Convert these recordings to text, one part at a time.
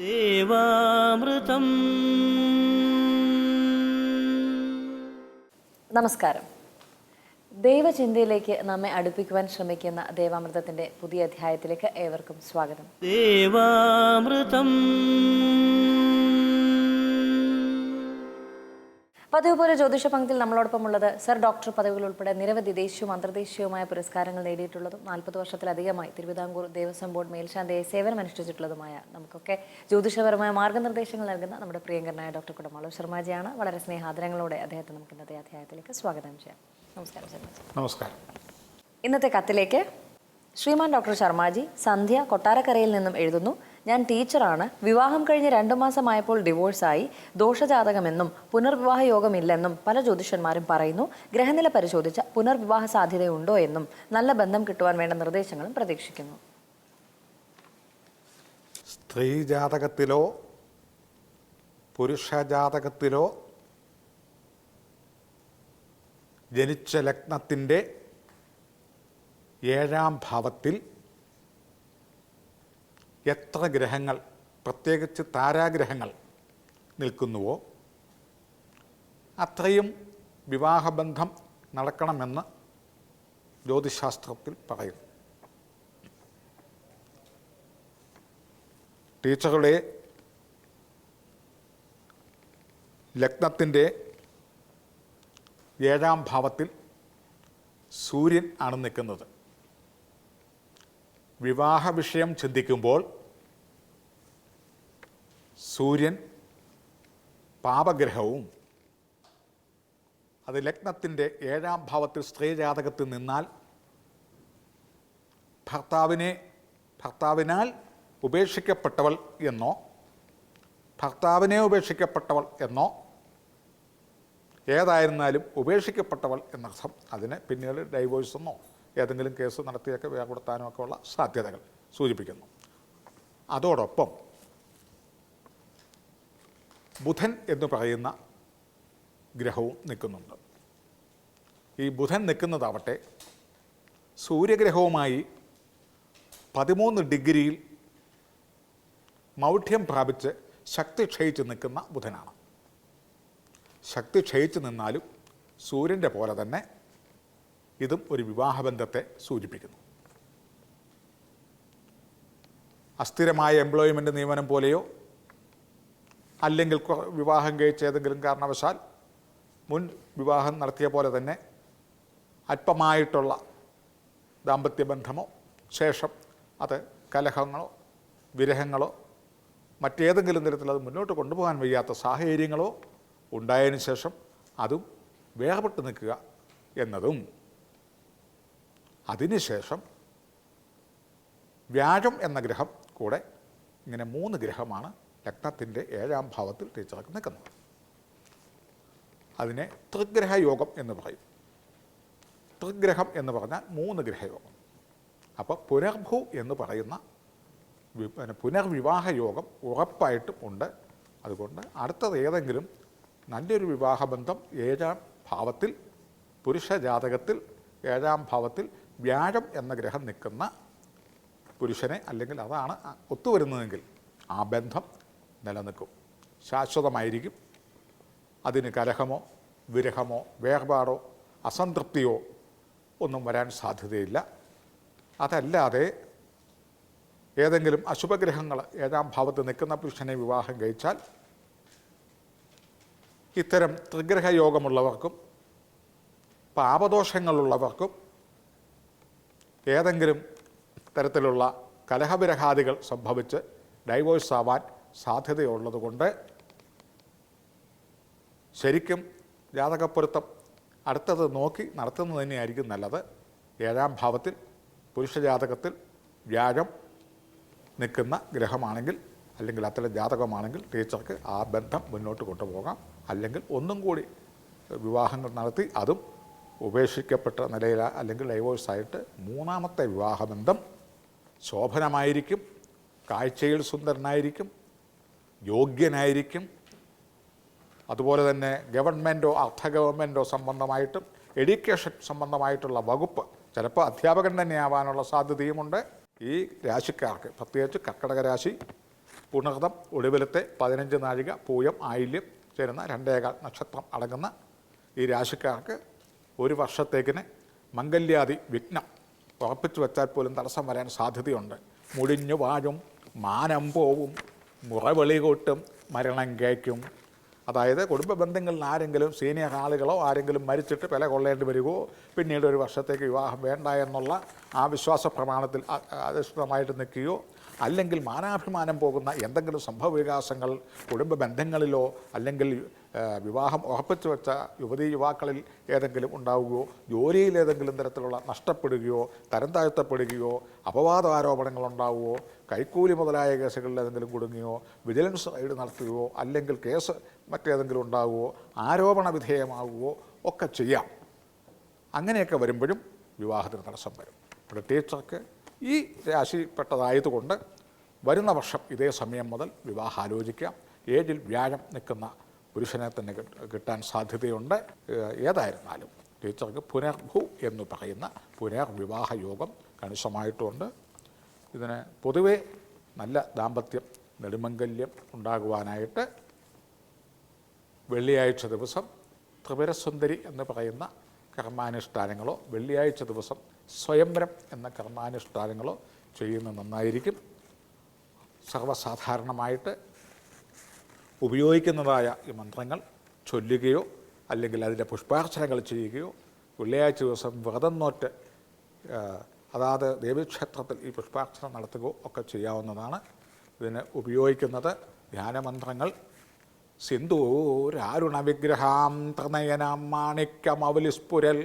ദേവാമൃതം. നമസ്കാരം. ദൈവചിന്തയിലേക്ക് നമ്മെ അടുപ്പിക്കുവാൻ ശ്രമിക്കുന്ന ദേവാമൃതത്തിന്റെ പുതിയ അധ്യായത്തിലേക്ക് ഏവർക്കും സ്വാഗതം. ദേവാമൃതം. പതിവ് പോലെ ജ്യോതിഷ പങ്ക്തിയിൽ നമ്മളോടൊപ്പം ഉള്ളത് സർ ഡോക്ടർ പദവികൾ ഉൾപ്പെടെ നിരവധി ദേശീയവും അന്തർദേശീയവുമായ പുരസ്കാരങ്ങൾ നേടിയിട്ടുള്ളതും നാൽപ്പത് വർഷത്തിലധികമായി തിരുവിതാംകൂർ ദേവസ്വം ബോർഡ് മേൽശാന്തിയായി സേവനമനുഷ്ഠിച്ചിട്ടുള്ളതുമായ നമുക്കൊക്കെ ജ്യോതിഷപരമായ മാർഗനിർദ്ദേശങ്ങൾ നൽകുന്ന നമ്മുടെ പ്രിയങ്കരനായ ഡോക്ടർ കുടമാളു ശർമാജിയാണ് വളരെ സ്നേഹാദരങ്ങളോടെ അദ്ദേഹത്തെ നമുക്ക് ഇന്നത്തെ അധ്യായത്തിലേക്ക് സ്വാഗതം ചെയ്യാം. നമസ്കാരം നമസ്കാരം. ഇന്നത്തെ കത്തിലേക്ക് ശ്രീമാൻ ഡോക്ടർ ശർമാജി സന്ധ്യ കൊട്ടാരക്കരയിൽ നിന്നും എഴുതുന്നു. ഞാൻ ടീച്ചറാണ്. വിവാഹം കഴിഞ്ഞ് രണ്ടു മാസമായപ്പോൾ ഡിവോഴ്സായി. ദോഷജാതകമെന്നും പുനർവിവാഹ യോഗമില്ലെന്നും പല ജ്യോതിഷന്മാരും പറയുന്നു. ഗ്രഹനില പരിശോധിച്ച പുനർവിവാഹ സാധ്യതയുണ്ടോ എന്നും നല്ല ബന്ധം കിട്ടുവാൻ വേണ്ട നിർദ്ദേശങ്ങളും പ്രതീക്ഷിക്കുന്നു. സ്ത്രീ ജാതകത്തിലോ പുരുഷ ജാതകത്തിലോ ജനിച്ച ലഗ്നത്തിന്റെ ഏഴാം ഭാവത്തിൽ എത്ര ഗ്രഹങ്ങൾ പ്രത്യേകിച്ച് താരാഗ്രഹങ്ങൾ നിൽക്കുന്നുവോ അത്രയും വിവാഹബന്ധം നടക്കണമെന്ന് ജ്യോതിശാസ്ത്രത്തിൽ പറയുന്നു. ടീച്ചറുടെ ലഗ്നത്തിന്റെ ഏഴാം ഭാവത്തിൽ സൂര്യൻ ആണ് നിൽക്കുന്നത്. വിവാഹ വിഷയം ചിന്തിക്കുമ്പോൾ സൂര്യൻ പാപഗ്രഹവും അത് ലഗ്നത്തിന്റെ ഏഴാം ഭാവത്തിൽ സ്ത്രീ ജാതകത്തിൽ നിന്നാൽ ഭർത്താവിനെ ഭർത്താവിനാൽ ഉപേക്ഷിക്കപ്പെട്ടവൾ എന്നോ ഭർത്താവിനെ ഉപേക്ഷിക്കപ്പെട്ടവൾ എന്നോ ഏതായിരുന്നാലും ഉപേക്ഷിക്കപ്പെട്ടവൾ എന്നർത്ഥം. അതിന് പിന്നീട് ഡൈവോഴ്സ് എന്നോ. ഏതെങ്കിലും കേസ് നടത്തിയൊക്കെ വേർപെടുത്താനോ ഒക്കെ ഉള്ള സാധ്യതകൾ സൂചിപ്പിക്കുന്നു. അതോടൊപ്പം ബുധൻ എന്ന് പറയുന്ന ഗ്രഹവും നിൽക്കുന്നുണ്ട്. ഈ ബുധൻ നിൽക്കുന്നതാവട്ടെ സൂര്യഗ്രഹവുമായി പതിമൂന്ന് ഡിഗ്രിയിൽ മൗഢ്യം പ്രാപിച്ച് ശക്തി ക്ഷയിച്ച് നിൽക്കുന്ന ബുധനാണ്. ശക്തി ക്ഷയിച്ച് നിന്നാലും സൂര്യന്റെ പോലെ തന്നെ ഇതും ഒരു വിവാഹബന്ധത്തെ സൂചിപ്പിക്കുന്നു. അസ്ഥിരമായ എംപ്ലോയ്മെന്റ് നിയമനം പോലെയോ അല്ലെങ്കിൽ വിവാഹം കഴിച്ച ഏതെങ്കിലും കാരണവശാൽ മുൻ വിവാഹം നടത്തിയ പോലെ തന്നെ അല്പമായിട്ടുള്ള ദാമ്പത്യബന്ധമോ ശേഷം അത് കലഹങ്ങളോ വിരഹങ്ങളോ മറ്റേതെങ്കിലും തരത്തിൽ അത് മുന്നോട്ട് കൊണ്ടുപോകാൻ വയ്യാത്ത സാഹചര്യങ്ങളോ ഉണ്ടായതിനു ശേഷം അതും വേർപെട്ട് നിൽക്കുക എന്നതും അതിനുശേഷം വ്യാഴം എന്ന ഗ്രഹം കൂടെ ഇങ്ങനെ മൂന്ന് ഗ്രഹമാണ് ലഗ്നത്തിന്റെ ഏഴാം ഭാവത്തിൽ ടീച്ചർക്ക് നിൽക്കുന്നത്. അതിനെ ത്രിഗ്രഹയോഗം എന്ന് പറയും. ത്രിഗ്രഹം എന്ന് പറഞ്ഞാൽ മൂന്ന് ഗ്രഹയോഗം അപ്പോൾ പുനർഭൂ എന്ന് പറയുന്ന പുനർവിവാഹ യോഗം ഉറപ്പായിട്ടും ഉണ്ട്. അതുകൊണ്ട് അടുത്തത് ഏതെങ്കിലും നല്ലൊരു വിവാഹബന്ധം ഏഴാം ഭാവത്തിൽ പുരുഷ ജാതകത്തിൽ ഏഴാം ഭാവത്തിൽ വ്യാഴം എന്ന ഗ്രഹം നിൽക്കുന്ന പുരുഷനെ അല്ലെങ്കിൽ അതാണ് ഒത്തുവരുന്നതെങ്കിൽ ആ ബന്ധം നിലനിൽക്കും. ശാശ്വതമായിരിക്കും. അതിന് കലഹമോ വിരഹമോ വേർപാടോ അസംതൃപ്തിയോ ഒന്നും വരാൻ സാധ്യതയില്ല. അതല്ലാതെ ഏതെങ്കിലും അശുഭഗ്രഹങ്ങൾ ഏഴാം ഭാവത്ത് നിൽക്കുന്ന പുരുഷനെ വിവാഹം കഴിച്ചാൽ ഇത്തരം ത്രിഗ്രഹയോഗമുള്ളവർക്കും പാപദോഷങ്ങളുള്ളവർക്കും ഏതെങ്കിലും തരത്തിലുള്ള കലഹവിരഹാദികൾ സംഭവിച്ച് ഡൈവോഴ്സ് ആവാൻ സാധ്യതയുള്ളതുകൊണ്ട് ശരിക്കും ജാതകപ്പൊരുത്തം അടുത്തത് നോക്കി നടത്തുന്നത് തന്നെയായിരിക്കും നല്ലത്. ഏഴാം ഭാവത്തിൽ പുരുഷ ജാതകത്തിൽ വ്യാഴം നിൽക്കുന്ന ഗ്രഹമാണെങ്കിൽ അല്ലെങ്കിൽ അത്തരം ജാതകമാണെങ്കിൽ ടീച്ചർക്ക് ആ ബന്ധം മുന്നോട്ട് കൊണ്ടുപോകാം. അല്ലെങ്കിൽ ഒന്നും കൂടി വിവാഹങ്ങൾ നടത്തി അതും ഉപേക്ഷിക്കപ്പെട്ട നിലയിൽ അല്ലെങ്കിൽ ഡൈവോഴ്സായിട്ട് മൂന്നാമത്തെ വിവാഹബന്ധം ശോഭനമായിരിക്കും കാഴ്ചയിൽ സുന്ദരനായിരിക്കും യോഗ്യനായിരിക്കും. അതുപോലെ തന്നെ ഗവൺമെന്റോ അർദ്ധ ഗവൺമെന്റോ സംബന്ധമായിട്ടും എഡ്യൂക്കേഷൻ സംബന്ധമായിട്ടുള്ള വകുപ്പ് ചിലപ്പോൾ അധ്യാപകൻ തന്നെ ആവാനുള്ള സാധ്യതയുമുണ്ട്. ഈ രാശിക്കാർക്ക് പ്രത്യേകിച്ച് കർക്കടക രാശി പുണർതം ഒടുവിലത്തെ പതിനഞ്ച് നാഴിക പൂയം ആയില്യം ചേരുന്ന രണ്ടേകാൽ നക്ഷത്രം അടങ്ങുന്ന ഈ രാശിക്കാർക്ക് ഒരു വർഷത്തേക്കിന് മംഗല്യാദി വിഘ്നം ഉറപ്പിച്ചു വെച്ചാൽ പോലും തടസ്സം വരാൻ സാധ്യതയുണ്ട്. മുടിഞ്ഞു വാഴും മാനം പോവും മുറവെളി കൂട്ടും മരണം കേൾക്കും. അതായത് കുടുംബ ബന്ധങ്ങളിൽ ആരെങ്കിലും സീനിയർ ആളുകളോ ആരെങ്കിലും മരിച്ചിട്ട് വില കൊള്ളേണ്ടി വരികയോ പിന്നീട് ഒരു വർഷത്തേക്ക് വിവാഹം വേണ്ട എന്നുള്ള ആ വിശ്വാസ പ്രമാണത്തിൽ അധിഷ്ഠിതമായിട്ട് നിൽക്കുകയോ അല്ലെങ്കിൽ മാനാഭിമാനം പോകുന്ന എന്തെങ്കിലും സംഭവ വികാസങ്ങൾ കുടുംബ ബന്ധങ്ങളിലോ അല്ലെങ്കിൽ വിവാഹം ഉറപ്പിച്ചു വെച്ച യുവതി യുവാക്കളിൽ ഏതെങ്കിലും ഉണ്ടാവുകയോ ജോലിയിൽ ഏതെങ്കിലും തരത്തിലുള്ള നഷ്ടപ്പെടുകയോ തരം താഴ്ത്തപ്പെടുകയോ അപവാദ ആരോപണങ്ങൾ ഉണ്ടാവുകയോ കൈക്കൂലി മുതലായ കേസുകളിൽ ഏതെങ്കിലും കുടുങ്ങുകയോ വിജിലൻസ് റൈഡ് നടത്തുകയോ അല്ലെങ്കിൽ കേസ് മറ്റേതെങ്കിലും ഉണ്ടാവുകയോ ആരോപണ വിധേയമാവുകയോ ഒക്കെ ചെയ്യാം. അങ്ങനെയൊക്കെ വരുമ്പോഴും വിവാഹത്തിന് തടസ്സം വരും. ടീച്ചർക്ക് ഈ രാശിപ്പെട്ടതായതുകൊണ്ട് വരുന്ന വർഷം ഇതേ സമയം മുതൽ വിവാഹം ആലോചിക്കാം ഏഴിൽ വ്യാഴം നിൽക്കുന്ന പുരുഷനെ തന്നെ കിട്ടാൻ സാധ്യതയുണ്ട്. ഏതായിരുന്നാലും ടീച്ചർക്ക് പുനർഭു എന്ന് പറയുന്ന പുനർവിവാഹ യോഗം കണിശമായിട്ടുമുണ്ട് ഇതിന് പൊതുവെ നല്ല ദാമ്പത്യം നെടുമംഗല്യം ഉണ്ടാകുവാനായിട്ട് വെള്ളിയാഴ്ച ദിവസം ത്രിപുരസുന്ദരി എന്ന് പറയുന്ന കർമാനുഷ്ഠാനങ്ങളോ വെള്ളിയാഴ്ച ദിവസം സ്വയംവരം എന്ന കർമാനുഷ്ഠാനങ്ങളോ ചെയ്യുന്നത് നന്നായിരിക്കും. സർവസാധാരണമായിട്ട് ഉപയോഗിക്കുന്നതായ ഈ മന്ത്രങ്ങൾ ചൊല്ലുകയോ അല്ലെങ്കിൽ അതിന്റെ പുഷ്പാർച്ചനകൾ ചെയ്യുകയോ വെള്ളിയാഴ്ച ദിവസം വ്രതം നോറ്റ് അതാത് ദേവീക്ഷേത്രത്തിൽ ഈ പുഷ്പാർച്ചന നടത്തുകയോ ഒക്കെ ചെയ്യാവുന്നതാണ്. ഇതിന് ഉപയോഗിക്കുന്നത് ധ്യാനമന്ത്രങ്ങൾ സിന്ധൂരാരുണ വിഗ്രഹാം ത്രിനയനാം മാണിക്യമവലിസ്പുരൽ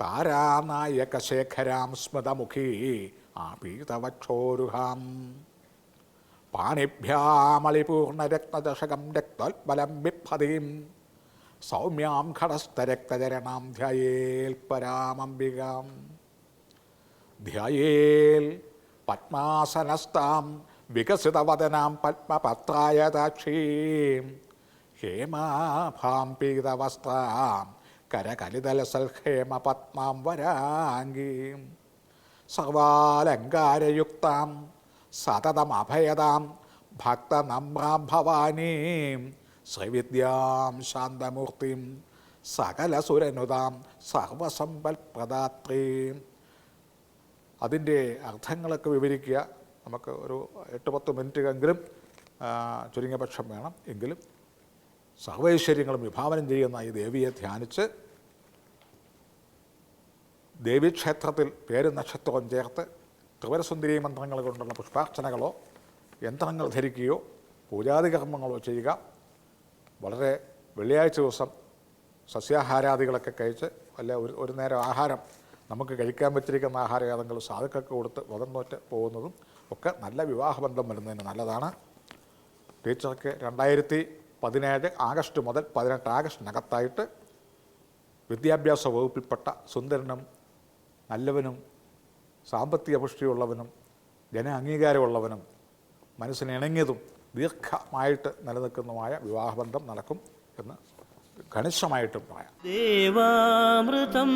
താരാനായകശേഖരാം സ്മൃതമുഖീ ആപീതവക്ഷോരുഹാം. പാണിഭ്യാമളിപൂർണരക്തദശകം രക്തോത്ബലം ബിഭ്രതീം സൗമ്യാം ഘടസ്ഥരക്തചരണാം ധ്യയേൽ പരാമംബികാം ധ്യയേൽ പത്മാസനസ്താം വികസിതവദനാം പത്മപത്രായതാക്ഷീം. ഹേമാഭാം പീതവസ്ത്രാം കരകലിതലസൽഹേമ പത്മാം വരാംഗീം സർവാലങ്കാരയുക്താം സതതമഭയതാം ഭക്തനമ്രാം ഭവാനീം ശ്രീവിദ്യാം ശാന്തമൂർത്തിം സകലസുരനുതാം സർവസമ്പൽപ്രദാത്രീം. അതിന്റെ അർത്ഥങ്ങളൊക്കെ വിവരിക്കുക. നമുക്ക് ഒരു എട്ട് പത്ത് മിനിറ്റെങ്കിലും ചുരുങ്ങിയ പക്ഷം വേണം. എങ്കിലും സർവൈശ്വര്യങ്ങളും വിഭാവനം ചെയ്യുന്ന ഈ ദേവിയെ ധ്യാനിച്ച് ദേവീക്ഷേത്രത്തിൽ പേര് നക്ഷത്രവും ചേർത്ത് ത്രിപുരസുന്ദരി മന്ത്രങ്ങൾ കൊണ്ടുള്ള പുഷ്പാർച്ചനകളോ യന്ത്രങ്ങൾ ധരിക്കുകയോ പൂജാതി കർമ്മങ്ങളോ ചെയ്യുക. വളരെ വെള്ളിയാഴ്ച ദിവസം സസ്യാഹാരാദികളൊക്കെ കഴിച്ച് അല്ല ഒരു ഒരു നേരം ആഹാരം നമുക്ക് കഴിക്കാൻ പറ്റിയിരിക്കുന്ന ആഹാരം ഏതെങ്കിലും സാധുക്കൾക്ക് കൊടുത്ത് വതം നോറ്റ് പോകുന്നതും ഒക്കെ നല്ല വിവാഹബന്ധം വരുന്നതിന് നല്ലതാണ്. ടീച്ചർക്ക് രണ്ടായിരത്തി പതിനേഴ് ആഗസ്റ്റ് മുതൽ പതിനെട്ട് ആഗസ്റ്റിനകത്തായിട്ട് വിദ്യാഭ്യാസ വകുപ്പിൽപ്പെട്ട സുന്ദരനും നല്ലവനും സാമ്പത്തിക പുഷ്ടിയുള്ളവനും ജന അംഗീകാരമുള്ളവനും മനസ്സിനിണങ്ങിയതും ദീർഘമായിട്ട് നിലനിൽക്കുന്നതുമായ വിവാഹബന്ധം നടക്കും എന്ന് കണിശമായിട്ടും പറയാം. ദേവാമൃതം